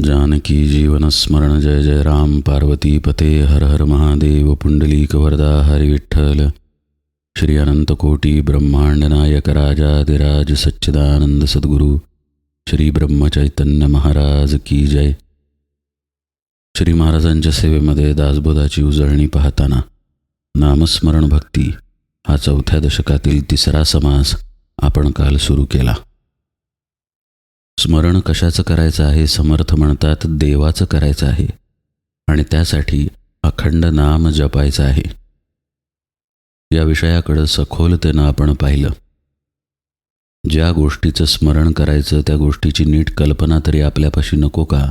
जानकी जीवनस्मरण जय जय राम। पार्वती पते हर हर महादेव। पुंडलीक वरदा हरी विठ्ठल। श्री अनंतकोटी ब्रह्मांड नायक राजाधिराज सच्चिदानंद सद्गुरू। श्री ब्रह्मचैतन्य महाराज की जय। श्री महाराजांच्या सेवेमध्ये दासबोधाची उजळणी पाहताना नामस्मरण भक्ती हा चौथ्या दशकातील तिसरा समास आपण काल सुरू केला. स्मरण कशाचं करायचं आहे? समर्थ म्हणतात देवाचं करायचं आहे. आणि त्यासाठी अखंड नाम जपायचं आहे. या विषयाकडं सखोलतेनं आपण पाहिलं. ज्या गोष्टीचं स्मरण करायचं त्या गोष्टीची नीट कल्पना तरी आपल्यापाशी नको का?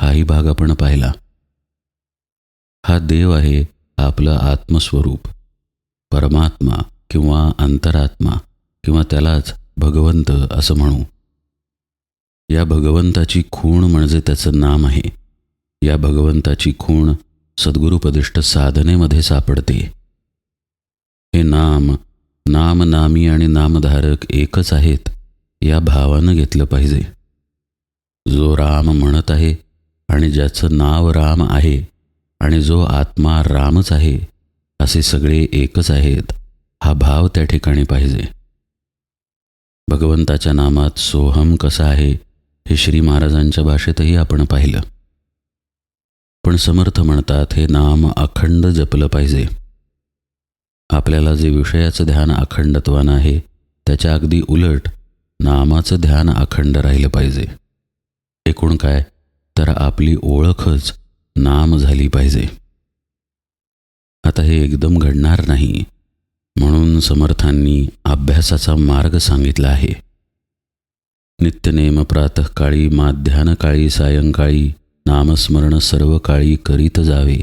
हाही भाग आपण पाहिला. हा देव आहे आपलं आत्मस्वरूप. परमात्मा किंवा अंतरात्मा किंवा त्यालाच भगवंत असं म्हणू. या भगवंताची खूण म्हणजे त्याचं नाम आहे. या भगवंताची खूण सद्गुरुपदिष्ट साधनेमध्ये सापडते. हे नाम नाम नामी आणि नामधारक एकच आहेत या भावानं घेतलं पाहिजे. जो राम म्हणत आहे आणि ज्याचं नाव राम आहे आणि जो आत्मा रामच आहे असे सगळे एकच आहेत हा भाव त्या ठिकाणी पाहिजे. भगवंताच्या नामात सोहम कसा आहे हे श्री महाराजांच्या भाषेतही आपण पाहिलं. पण समर्थ म्हणतात हे नाम अखंड जपलं पाहिजे. आपल्याला जे विषयाचं ध्यान अखंडत्वानं आहे त्याच्या अगदी उलट नामाचं ध्यान अखंड राहिलं पाहिजे. एकूण काय? तर आपली ओळखच नाम झाली पाहिजे. आता हे एकदम घडणार नाही म्हणून समर्थांनी अभ्यासाचा मार्ग सांगितला आहे. नित्यनेम प्रातःकाळी माध्यानकाळी सायंकाळी नामस्मरण सर्व काळी करीत जावे.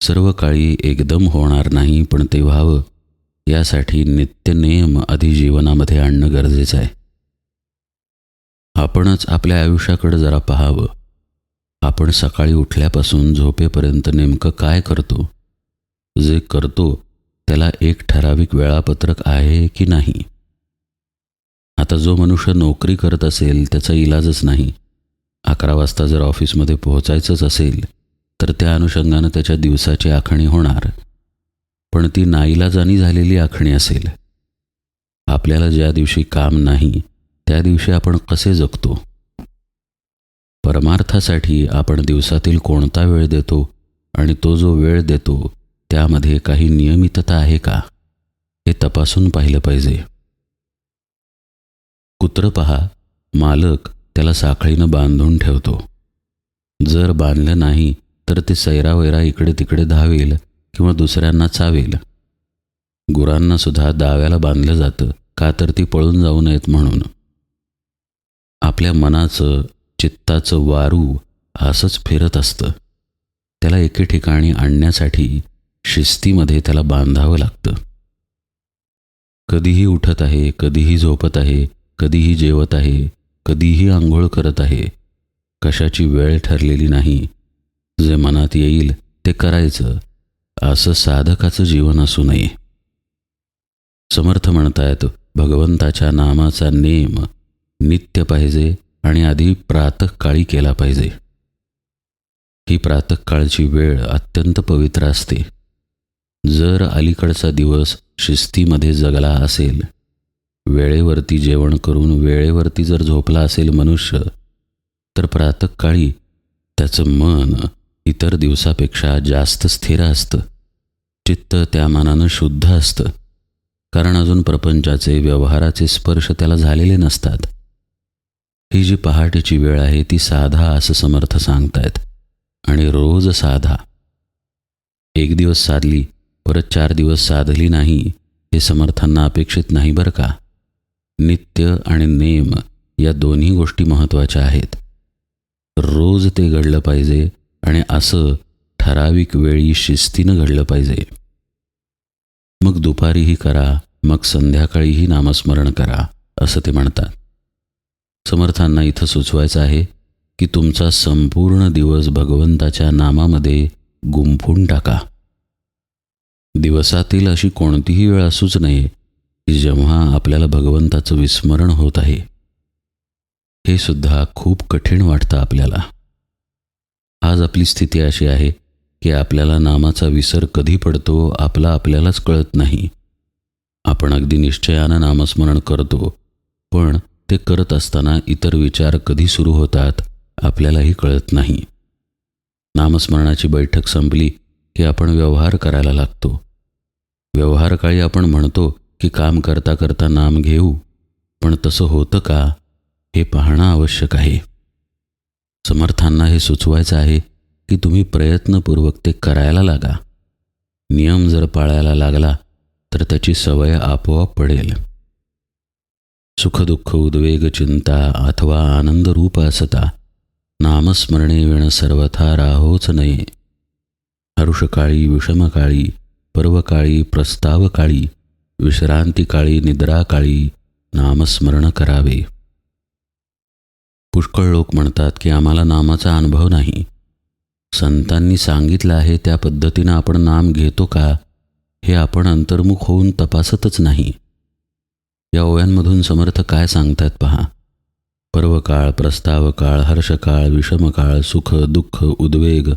सर्व काळी एकदम होणार नाही पण ते व्हावं. यासाठी नित्यनेम आधी जीवनामध्ये आणणं गरजेचं आहे. आपणच आपल्या आयुष्याकडे जरा पाहावं. आपण सकाळी उठल्यापासून झोपेपर्यंत नेमकं काय करतो? जे करतो त्याला एक ठराविक वेळापत्रक आहे की नाही? आता जो मनुष्य नोकरी करत असेल त्याचा इलाजच नाही. अकरा वाजता जर ऑफिसमध्ये पोहोचायचंच असेल तर त्या अनुषंगानं त्याच्या दिवसाची आखणी होणार. पण ती नाईलाजानी झालेली आखणी असेल. आपल्याला ज्या दिवशी काम नाही त्या दिवशी आपण कसे जगतो? परमार्थासाठी आपण दिवसातील कोणता वेळ देतो आणि तो जो वेळ देतो त्यामध्ये काही नियमितता आहे का? हे तपासून पाहिलं पाहिजे. कुत्र पहा मालक त्याला साखळीनं बांधून ठेवतो. जर बांधलं नाही तर ते सैरावैरा इकडे तिकडे धावेल किंवा दुसऱ्यांना चावेल. गुरांना सुद्धा दाव्याला बांधलं जातं का तर ती पळून जाऊ नयेत म्हणून. आपल्या मनाचं चित्ताचं वारू असंच फिरत असतं. त्याला एके ठिकाणी आणण्यासाठी शिस्तीमध्ये त्याला बांधावं लागतं. कधीही उठत आहे कधीही झोपत आहे कधीही जेवत आहे कधीही आंघोळ करत आहे. कशाची वेळ ठरलेली नाही. जे मनात येईल ते करायचं. असं साधकाचं जीवन असू नये. समर्थ म्हणतायत भगवंताच्या नामाचा नेम नित्य पाहिजे आणि आधी प्रातःकाळी केला पाहिजे. ही प्रातःकाळची वेळ अत्यंत पवित्र असते. जर अलीकडचा दिवस शिस्तीमध्ये जगला असेल वेळेवरती जेवण करून वेळेवरती जर झोपला असेल मनुष्य तर प्रातःकाळी त्याचं मन इतर दिवसापेक्षा जास्त स्थिर असतं. चित्त त्या मानानं शुद्ध असतं. कारण अजून प्रपंचाचे व्यवहाराचे स्पर्श त्याला झालेले नसतात. ही जी पहाटेची वेळ आहे ती साधा असं समर्थ सांगतायत. आणि रोज साधा. एक दिवस साधली परत चार दिवस साधली नाही हे समर्थांना अपेक्षित नाही बरं का? नित्य आणि नेम या दोन्ही गोष्टी महत्त्वाच्या आहेत. रोज ते घडलं पाहिजे आणि असं ठराविक वेळी शिस्तीनं घडलं पाहिजे. मग दुपारीही करा मग संध्याकाळीही नामस्मरण करा असं ते म्हणतात. समर्थांना इथं सुचवायचं आहे की तुमचा संपूर्ण दिवस भगवंताच्या नामामध्ये गुंफून टाका. दिवसातील अशी कोणतीही वेळ असूच नये की जेव्हा आपल्याला भगवंताचं विस्मरण होत आहे हे सुद्धा खूप कठीण वाटतं आपल्याला. आज आपली स्थिती अशी आहे की आपल्याला नामाचा विसर कधी पडतो आपला आपल्यालाच कळत नाही. आपण अगदी निश्चयानं नामस्मरण करतो पण ते करत असताना इतर विचार कधी सुरू होतात आपल्यालाही कळत नाही. नामस्मरणाची बैठक संपली की आपण व्यवहार करायला लागतो. व्यवहारकाळी आपण म्हणतो की काम करता करता नाम घेऊ पण तसं होतं का हे पाहणं आवश्यक आहे. समर्थांना हे सुचवायचं आहे की तुम्ही प्रयत्नपूर्वक ते करायला लागा. नियम जर पाळायला लागला तर त्याची सवय आपोआप पडेल. सुखदुःख उद्वेग चिंता अथवा आनंदरूप असता नामस्मरणे विण सर्वथा राहोच नये. हरुषकाळी विषमकाळी पर्वकाळी प्रस्तावकाळी विश्रांतीकाळी निद्राकाळी नामस्मरण करावे. पुष्कळ लोक म्हणतात की आम्हाला नामाचा अनुभव नाही. संतांनी सांगितलं आहे त्या पद्धतीनं आपण नाम घेतो का? हे आपण अंतर्मुख होऊन तपासतच नाही. या ओव्यांमधून समर्थ काय सांगतात पहा. पर्वकाळ प्रस्तावकाळ हर्षकाळ विषमकाळ सुख दुःख उद्वेग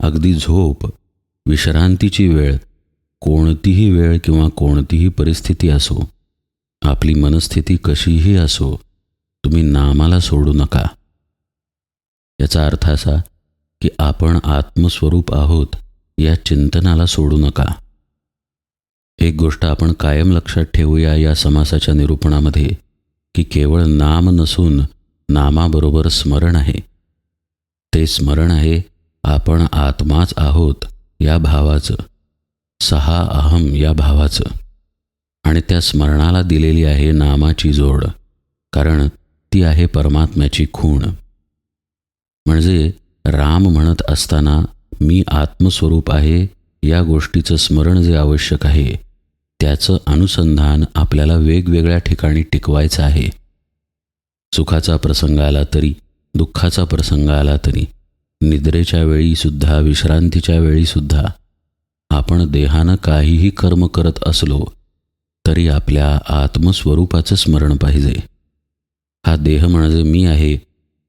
अगदी झोप विश्रांतीची वेळ कोणतीही वेळ किंवा कोणतीही परिस्थिती असो आपली मनस्थिती कशीही असो तुम्ही नामाला सोडू नका. याचा अर्थ असा की आपण आत्मस्वरूप आहोत या चिंतनाला सोडू नका. एक गोष्ट आपण कायम लक्षात ठेवूया या समासाच्या निरूपणामध्ये की केवळ नाम नसून नामाबरोबर स्मरण आहे. ते स्मरण आहे आपण आत्माच आहोत या भावाचं. सहा अहम या भावाचं. आणि त्या स्मरणाला दिलेली आहे नामाची जोड कारण ती आहे परमात्म्याची खूण. म्हणजे राम म्हणत असताना मी आत्मस्वरूप आहे या गोष्टीचं स्मरण जे आवश्यक आहे त्याचं अनुसंधान आपल्याला वेगवेगळ्या ठिकाणी टिकवायचं आहे. सुखाचा प्रसंग आला तरी दुःखाचा प्रसंग आला तरी निद्रेच्या वेळीसुद्धा विश्रांतीच्या वेळीसुद्धा आपण देहानं काहीही कर्म करत असलो तरी आपल्या आत्मस्वरूपाचं स्मरण पाहिजे. हा देह म्हणजे मी आहे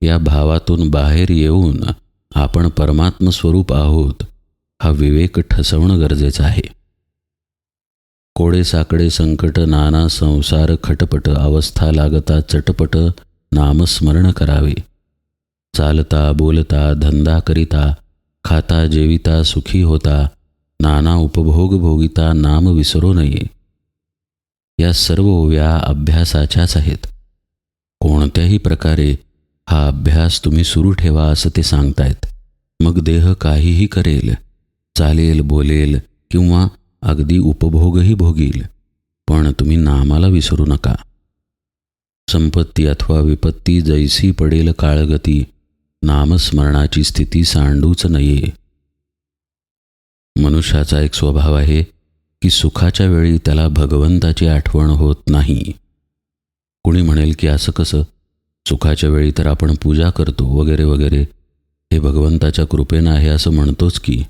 या भावातून बाहेर येऊन आपण परमात्मस्वरूप आहोत हा विवेक ठसवणं गरजेचं आहे. कोडे साकडे संकट नाना संसार खटपट अवस्था लागता चटपट नामस्मरण करावे. चालता बोलता धंदा करिता खाता जेविता सुखी होता नाना उपभोग भोगिता नाम विसरू नये. या सर्व ओव्या अभ्यासाच्याच आहेत. कोणत्याही प्रकारे हा अभ्यास तुम्ही सुरू ठेवा असं ते सांगतायत. मग देह काहीही करेल चालेल बोलेल किंवा अगदी उपभोगही भोगील पण तुम्ही नामाला विसरू नका. संपत्ती अथवा विपत्ती जैसी पडेल काळगती नामस्मरणाची स्थिती सांडूच नये. मनुष्याचा एक स्वभाव आहे की सुखाच्या वेळी त्याला भगवंताची आठवण होत नाही. कुणी म्हणेल की असं कसं? सुखाच्या वेळी तर आपण पूजा करतो वगैरे वगैरे. हे भगवंताच्या कृपेनं आहे असं म्हणतोच की.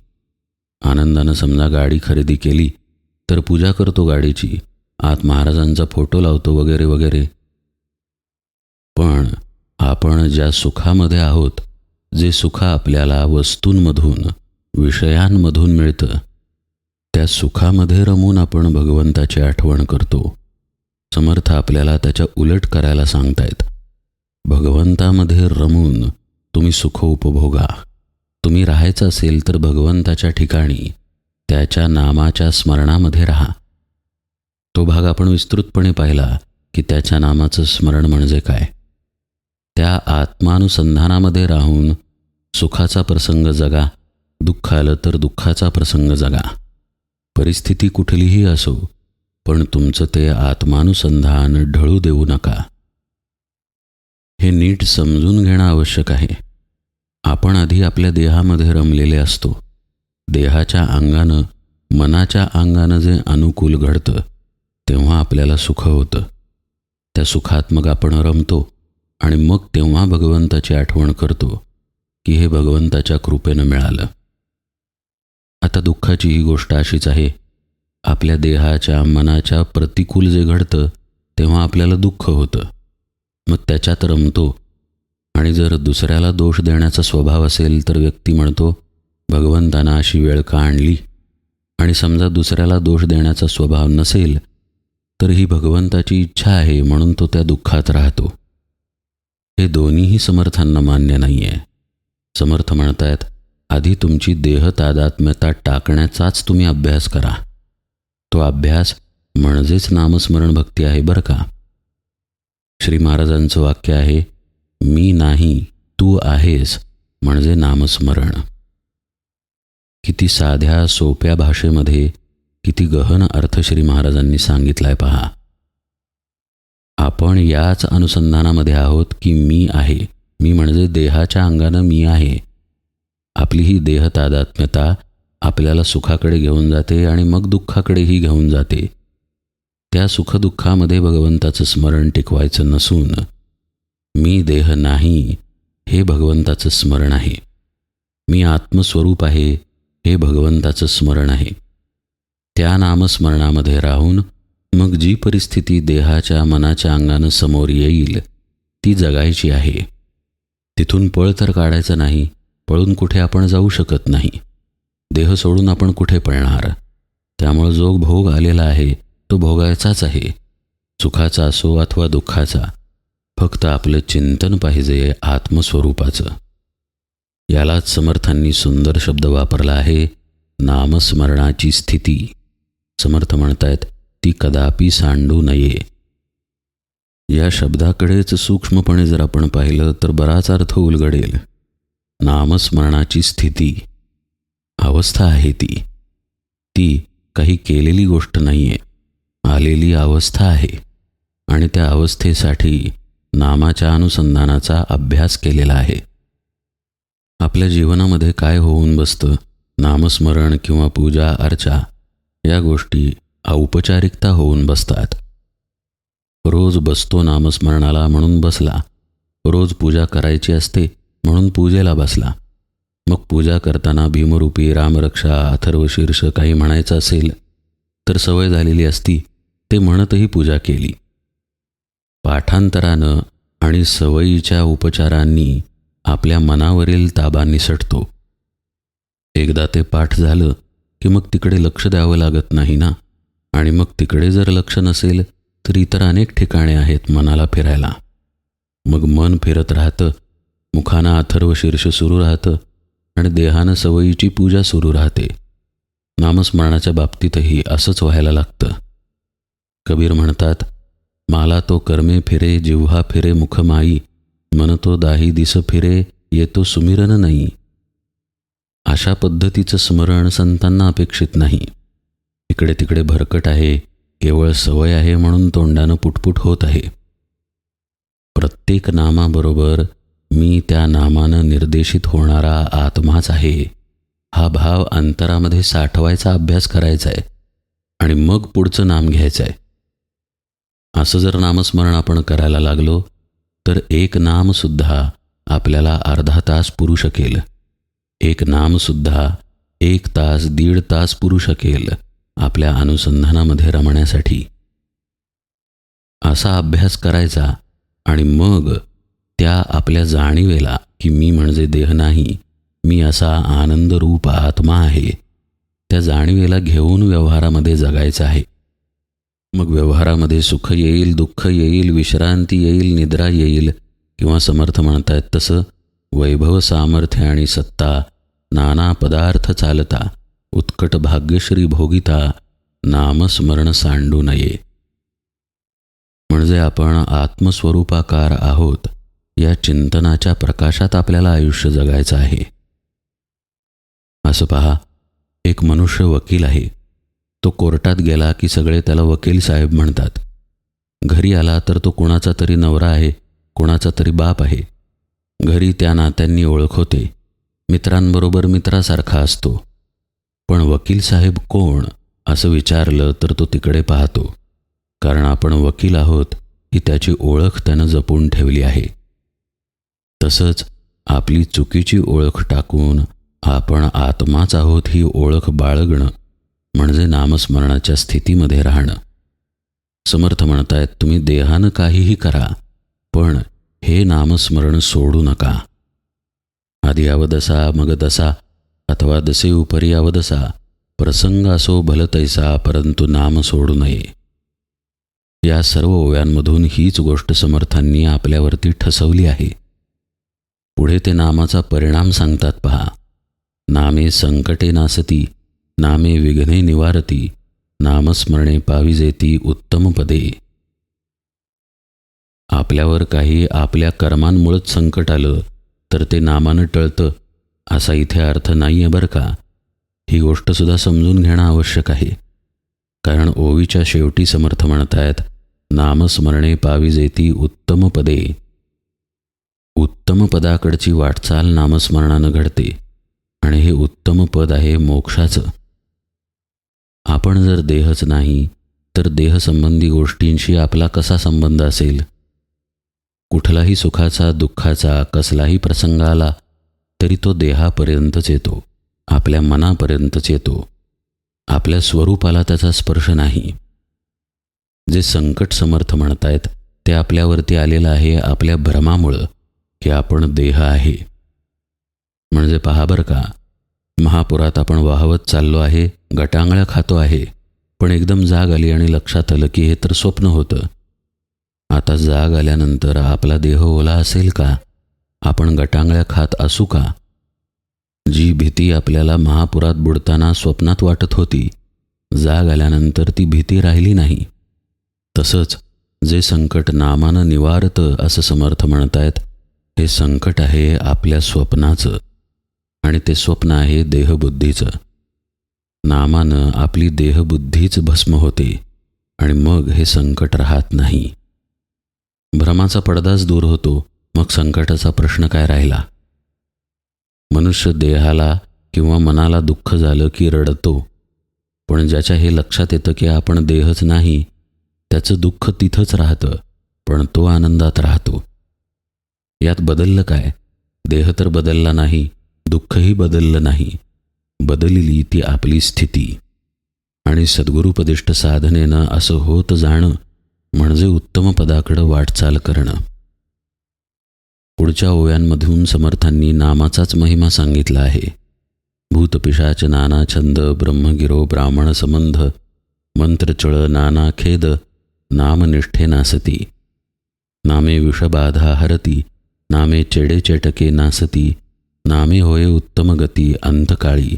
आनंदानं समजा गाडी खरेदी केली तर पूजा करतो गाडीची. आत महाराजांचा फोटो लावतो वगैरे वगैरे. पण आपण ज्या सुखामध्ये आहोत जे सुख आपल्याला वस्तूंमधून विषयांमधून मिळतं. त्या सुखामध्ये रमून आपण भगवंताची आठवण करतो. समर्थ आपल्याला त्याच्या उलट करायला सांगतायत. भगवंतामध्ये रमून तुम्ही सुख उपभोगा. तुम्ही राहायचं असेल तर भगवंताच्या ठिकाणी त्याच्या नामाच्या स्मरणामध्ये राहा. तो भाग आपण विस्तृतपणे पाहिला की त्याच्या नामाचं स्मरण म्हणजे काय? त्या आत्मानुसंधानामध्ये राहून सुखाचा प्रसंग जगा. दुःख आलं तर दुःखाचा प्रसंग जगा. परिस्थिती कुठलीही असो पण तुमचं ते आत्मानुसंधान ढळू देऊ नका. हे नीट समजून घेणं आवश्यक आहे. आपण आधी आपल्या देहामध्ये रमलेले असतो. देहाच्या अंगानं मनाच्या अंगानं जे अनुकूल घडतं तेव्हा आपल्याला सुख होतं. त्या सुखात मग आपण रमतो आणि मग तेव्हा भगवंताची आठवण करतो की हे भगवंताच्या कृपेनं मिळालं. आता दुःखाची ही गोष्ट अशीच आहे. आपल्या देहाच्या मनाच्या प्रतिकूल जे घडतं तेव्हा आपल्याला दुःख होतं. मग त्याच्यात रमतो. आणि जर दुसऱ्याला दोष देण्याचा स्वभाव असेल तर व्यक्ती म्हणतो भगवंतानं अशी वेळ का आणली? आणि समजा दुसऱ्याला दोष देण्याचा स्वभाव नसेल तर ही भगवंताची इच्छा आहे म्हणून तो त्या दुःखात राहतो. हे दोन्हीही समर्थांना मान्य नाही आहे समर्थ म्हणतायत आधी तुमची देह तादात्म्यता टाकण्याचाच तुम्ही अभ्यास करा. तो अभ्यास म्हणजेच नामस्मरण भक्ती आहे बरं का? श्री महाराजांचं वाक्य आहे मी नाही तू आहेस म्हणजे नामस्मरण. किती साध्या सोप्या भाषेमध्ये किती गहन अर्थ श्री महाराजांनी सांगितलाय पहा. आपण याच अनुसंधानामध्ये आहोत की मी आहे. मी म्हणजे देहाच्या अंगानं मी आहे. आपली ही देह तादात्म्यता आपल्याला सुखाकडे घेऊन जाते आणि मग दुःखाकडेही घेऊन जाते. त्या सुखदुःखामध्ये भगवंताचं स्मरण टिकवायचं नसून मी देह नाही हे भगवंताचं स्मरण आहे. मी आत्मस्वरूप आहे हे भगवंताचं स्मरण आहे. त्या नामस्मरणामध्ये राहून मग जी परिस्थिती देहाच्या मनाच्या अंगानं समोर येईल ती जगायची आहे. तिथून पळ तर काढायचं नाही पळून कुठे आपण जाऊ शकत नाही. देह सोडून आपण कुठे पळणार? त्यामुळं जो भोग आलेला आहे तो भोगायचाच आहे. सुखाचा असो अथवा दुःखाचा फक्त आपलं चिंतन पाहिजे आत्मस्वरूपाचं. यालाच समर्थांनी सुंदर शब्द वापरला आहे नामस्मरणाची स्थिती. समर्थ म्हणतायत ती कदापि सांडू नये. या शब्दाकडेच सूक्ष्मपणे जर आपण पाहिलं तर बराच अर्थ उलगडेल. नामस्मरणाची स्थिती अवस्था आहे ती. ती काही केलेली गोष्ट नाही आहे आलेली अवस्था आहे. आणि त्या अवस्थेसाठी नामाच्या अनुसंधानाचा अभ्यास केलेला आहे. आपल्या जीवनामध्ये काय होऊन बसतं? नामस्मरण किंवा पूजा अर्चा या गोष्टी औपचारिकता होऊन बसतात. रोज बसतो नामस्मरणाला म्हणून बसला. रोज पूजा करायची असते म्हणून पूजेला बसला. मग पूजा करताना भीमरूपी रामरक्षा अथर्वशीर्ष काही म्हणायचं असेल तर सवय झालेली असती ते म्हणतही पूजा केली. पाठांतरानं आणि सवयीच्या उपचारांनी आपल्या मनावरील ताबा निसटतो. एकदा ते पाठ झालं की मग तिकडे लक्ष द्यावं लागत नाही ना? आणि मग तिकडे जर लक्ष नसेल तर इतर अनेक ठिकाणे आहेत मनाला फिरायला. मग मन फिरत राहतं मुखानं अथर्व शीर्ष सुरू राहतं आणि देहानं सवयीची पूजा सुरू राहते. नामस्मरणाच्या बाबतीतही असंच व्हायला लागतं. कबीर म्हणतात माला तो कर्मे फिरे जिव्हा फिरे मुखमाई मन तो दाही दिस फिरे येतो सुमिरन नाही अशा पद्धतीचं स्मरण संतांना अपेक्षित नाही. इकडे तिकडे भरकट आहे केवळ सवय आहे म्हणून तोंडानं पुटपुट होत आहे. प्रत्येक नामाबरोबर मी त्या नामानं निर्देशित होणारा आत्माच आहे. हा भाव अंतरामध्ये साठवायचा अभ्यास करायचा आहे आणि मग पुढचं नाम घ्यायचं आहे असं जर नामस्मरण आपण करायला लागलो तर एक नामसुद्धा आपल्याला अर्धा तास पुरू शकेल. एक नामसुद्धा एक तास दीड तास पुरू शकेल आपल्या अनुसंधानामध्ये रमण्यासाठी. असा अभ्यास करायचा आणि मग त्या आपल्या जाणीवेला की मी म्हणजे देह नाही मी असा आनंदरूप आत्मा आहे त्या जाणीवेला घेऊन व्यवहारामध्ये जगायचं आहे. मग व्यवहारामध्ये सुख येईल दुःख येईल विश्रांती येईल निद्रा येईल किंवा समर्थ म्हणतायत तसं वैभव सामर्थ्य आणि सत्ता नाना पदार्थ चालता उत्कट भाग्यश्री भोगिता नामस्मरण सांडू नये. म्हणजे आपण आत्मस्वरूपाकार आहोत. या चिंतनाच्या प्रकाशात आपल्याला आयुष्य जगायचं आहे. असं पहा एक मनुष्य वकील आहे. तो कोर्टात गेला की सगळे त्याला वकील साहेब म्हणतात. घरी आला तर तो कोणाचा तरी नवरा आहे कोणाचा तरी बाप आहे. घरी त्या नात्यांनी ओळख होते. मित्रांबरोबर मित्रासारखा असतो. पण वकील साहेब कोण असं विचारलं तर तो तिकडे पाहतो. कारण आपण वकील आहोत ही त्याची ओळख त्यानं जपून ठेवली आहे. तसंच आपली चुकीची ओळख टाकून आपण आत्माच आहोत ही ओळख बाळगणं म्हणजे नामस्मरणाच्या स्थितीमध्ये राहणं. समर्थ म्हणतायत तुम्ही देहानं काहीही करा पण हे नामस्मरण सोडू नका. आधी अवदसा मग दसा अथवा दसे उपरी अवदसा प्रसंग असो भलतैसा परंतु नाम सोडू नये. या सर्व ओव्यांमधून हीच गोष्ट समर्थांनी आपल्यावरती ठसवली आहे. पुढे ते नामाचा परिणाम सांगतात पहा. नामे संकटे नासती नामे विघ्ने निवारती नामस्मरणे पाविजेती उत्तम पदे. आपल्यावर काही आपल्या कर्मांमुळंच संकट आलं तर ते नामानं टळतं असा इथे अर्थ नाही आहे बरं का? ही गोष्टसुद्धा समजून घेणं आवश्यक आहे. कारण ओवीच्या शेवटी समर्थ म्हणतायत नामस्मरणे पाविजेती उत्तम पदे. उत्तम पदाकडची वाटचाल नामस्मरणानं घडते आणि हे उत्तम पद आहे मोक्षाचं. आपण जर देहच नाही तर देहसंबंधी गोष्टींशी आपला कसा संबंध असेल? कुठलाही सुखाचा दुःखाचा कसलाही प्रसंग आला तरी तो देहापर्यंतच येतो आपल्या मनापर्यंतच येतो. आपल्या स्वरूपाला त्याचा स्पर्श नाही. जे संकट समर्थ म्हणतायत ते आपल्यावरती आलेलं आहे आपल्या भ्रमामुळं. की आपण देह आहे. म्हणजे पहा बरं का महापुरात आपण वाहवत चाललो आहे गटांगळ्या खातो आहे पण एकदम जाग आली आणि लक्षात आलं की हे तर स्वप्न होतं. आता जाग आल्यानंतर आपला देह ओला असेल का? आपण गटांगळ्या खात असू का? जी भीती आपल्याला महापुरात बुडताना स्वप्नात वाटत होती जाग आल्यानंतर ती भीती राहिली नाही. तसंच जे संकट नामानं निवारतं असं समर्थ म्हणतायत हे संकट आहे आपल्या स्वप्नाचं आणि ते स्वप्न आहे देहबुद्धीचं. नामानं आपली देहबुद्धीच भस्म होते आणि मग हे संकट राहत नाही. भ्रमाचा पडदाच दूर होतो मग संकटाचा प्रश्न काय राहिला? मनुष्य देहाला किंवा मनाला दुःख झालं की रडतो पण ज्याच्या हे लक्षात येतं की आपण देहच नाही त्याचं दुःख तिथंच राहतं पण तो आनंदात राहतो. यात बदललं काय? देह तर बदलला नाही दुःखही बदललं नाही. बदलली ती आपली स्थिती. आणि सद्गुरुपदिष्ट साधनेनं असं होत जाणं म्हणजे उत्तम पदाकडं वाटचाल करणं. पुढच्या ओव्यांमधून समर्थांनी नामाचाच महिमा सांगितला आहे. भूतपिशाच नाना छंद ब्रह्मगिरो ब्राह्मण संबंध मंत्रचळ नाना खेद नामनिष्ठे नासती. नामे विषबाधा हरती नामे चेडे चेटके नासती नामे होय उत्तम गती अंतकाळी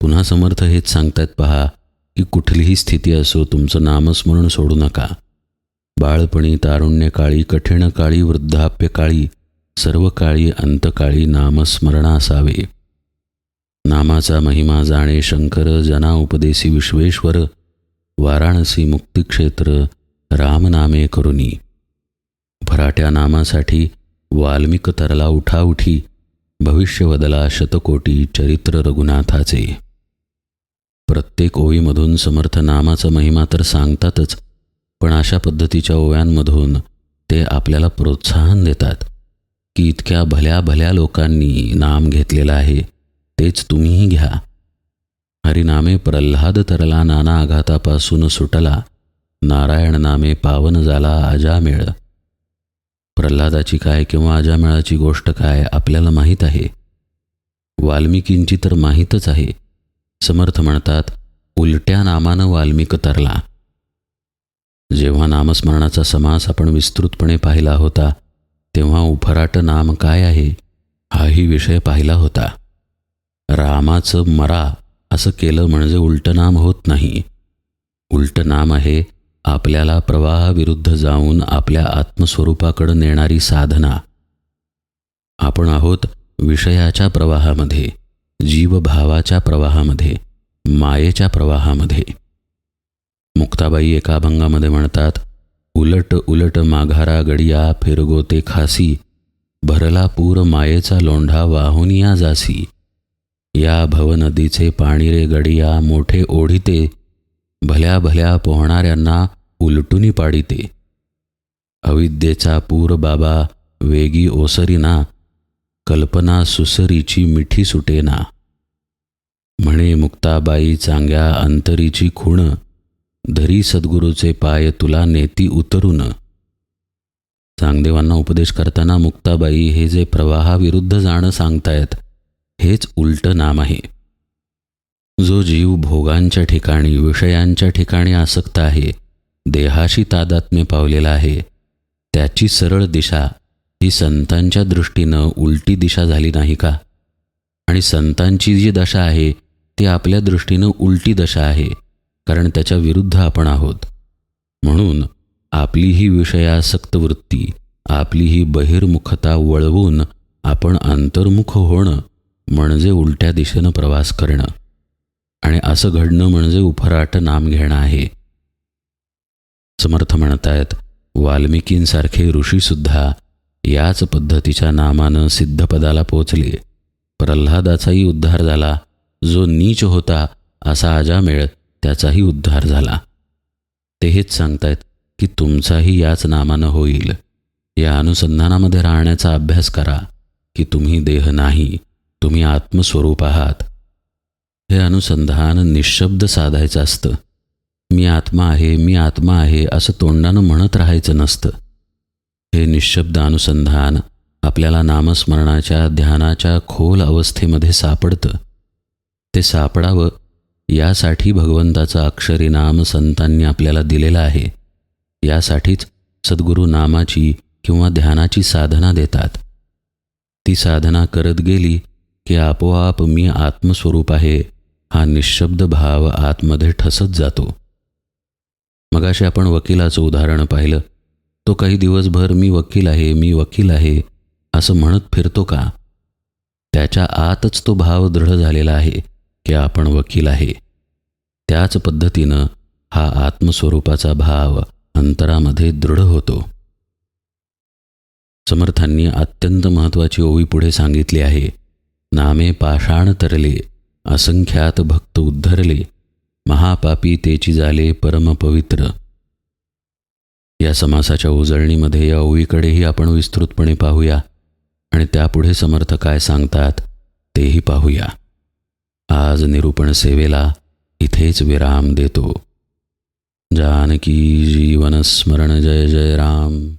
पुन्हा समर्थ हेच सांगतायत पहा की कुठलीही स्थिती असो तुमचं नामस्मरण सोडू नका. बाळपणी तारुण्य काळी कठीण काळी वृद्धाप्य काळी सर्व काळी अंतकाळी नामस्मरण असावे. नामाचा महिमा जाणे शंकर जना उपदेशी विश्वेश्वर वाराणसी मुक्तिक्षेत्र रामनामे करुनी. भराट्या नामासाठी वाल्मिक तरला उठाउठी भविष्यवदला शतकोटी चरित्र रघुनाथाचे. प्रत्येक ओळीमधून समर्थ नामाचा महिमा तर सांगतातच पण अशा पद्धतीच्या ओव्यांमधून ते आपल्याला प्रोत्साहन देतात की इतक्या भल्या भल्या लोकांनी नाम घेतलेलं आहे तेच तुम्हीही घ्या. हरिनामे प्रल्हाद तरला नाना आघातापासून सुटला नारायण नामे पावन झाला अजामेळ. प्रल्हादाची काय किंवा अजामेळाची गोष्ट काय आपल्याला माहीत आहे? वाल्मिकींची तर माहीतच आहे. समर्थ म्हणतात उलट्या नामानं वाल्मिक तरला. जेव्हा नामस्मरणाचा समास आपण विस्तृतपणे पाहिला होता तेव्हा उफराट नाम काय आहे हाही विषय पाहिला होता. रामाचं मरा असं केलं म्हणजे उलटं नाम होत नाही. उलटं नाम आहे आपल्याला प्रवाहाविरुद्ध जाऊन आपल्या आत्मस्वरूपाकडं नेणारी साधना. आपण आहोत विषयाच्या प्रवाहामध्ये जीवभावाच्या प्रवाहामध्ये मायेच्या प्रवाहामध्ये. मुक्ताबाई एका अभंगामध्ये म्हणतात उलट उलट माघारा गडिया फिरगोते खासी भरला पूर मायेचा लोंढा वाहून या जासी. या भवनदीचे पाणी रे गडिया मोठे ओढिते भल्या भल्या पोहणाऱ्यांना उलटूनी पाडिते. अविद्येचा पूर बाबा वेगी ओसरीना कल्पना सुसरीची मिठी सुटेना. म्हणे मुक्ताबाई चांग्या अंतरीची खूण धरी सद्गुरूचे पाय तुला नेती उतरून. चांगदेवांना उपदेश करताना मुक्ताबाई हे जे प्रवाहाविरुद्ध जाणं सांगतायत हेच उलटं नाम आहे. जो जीव भोगांच्या ठिकाणी विषयांच्या ठिकाणी आसक्त आहे देहाशी तादात्म्य पावलेला आहे त्याची सरळ दिशा ही संतांच्या दृष्टीनं उलटी दिशा झाली नाही का? आणि संतांची जी दशा आहे ती आपल्या दृष्टीनं उलटी दशा आहे कारण त्याच्या विरुद्ध आपण आहोत. म्हणून आपली ही विषयासक्त वृत्ती आपली ही बहिर्मुखता वळवून आपण अंतर्मुख होणं म्हणजे उलट्या दिशेनं प्रवास करणं. आणि असं घडणं म्हणजे उफराट नाम घेणं आहे. समर्थ म्हणतायत वाल्मिकींसारखे ऋषीसुद्धा याच पद्धतीच्या नामानं सिद्धपदाला पोचले. प्रल्हादाचाही उद्धार झाला. जो नीच होता असा अजामेळ त्याचाही उद्धार झाला. ते हेच सांगतायत की तुमचाही याच नामानं होईल. या अनुसंधानामध्ये राहण्याचा अभ्यास करा की तुम्ही देह नाही तुम्ही आत्मस्वरूप आहात. हे अनुसंधान निशब्द साधायचं असतं. मी आत्मा आहे मी आत्मा आहे असं तोंडानं म्हणत राहायचं नसतं. हे निशब्द अनुसंधान आपल्याला नामस्मरणाच्या ध्यानाच्या खोल अवस्थेमध्ये सापडतं. ते सापडावं यासाठी भगवंताचं अक्षरी नाम संतांनी आपल्याला दिलेलं आहे. यासाठीच सद्गुरू नामाची किंवा ध्यानाची साधना देतात. ती साधना करत गेली की आपोआप मी आत्मस्वरूप आहे. हा निशब्द भाव आतमध्ये ठसत जातो. मगाशी आपण वकिलाचं उदाहरण पाहिलं. तो काही दिवसभर मी वकील आहे मी वकील आहे असं म्हणत फिरतो का? त्याच्या आतच तो भाव दृढ झालेला आहे की आपण वकील आहे. त्याच पद्धतीनं हा आत्मस्वरूपाचा भाव अंतरामध्ये दृढ होतो. समर्थांनी अत्यंत महत्त्वाची ओवी पुढे सांगितली आहे. नामे पाषाण तरले. असंख्यात भक्त उद्धरले महापापी तेची झाले परमपवित्र. या समासाच्या उजळणीमध्ये या ओवीकडेही आपण विस्तृतपणे पाहूया आणि त्यापुढे समर्थ काय सांगतात तेही पाहूया. आज निरूपण सेवेला इथेच विराम देतो. जानकी जीवन स्मरण जय जय राम.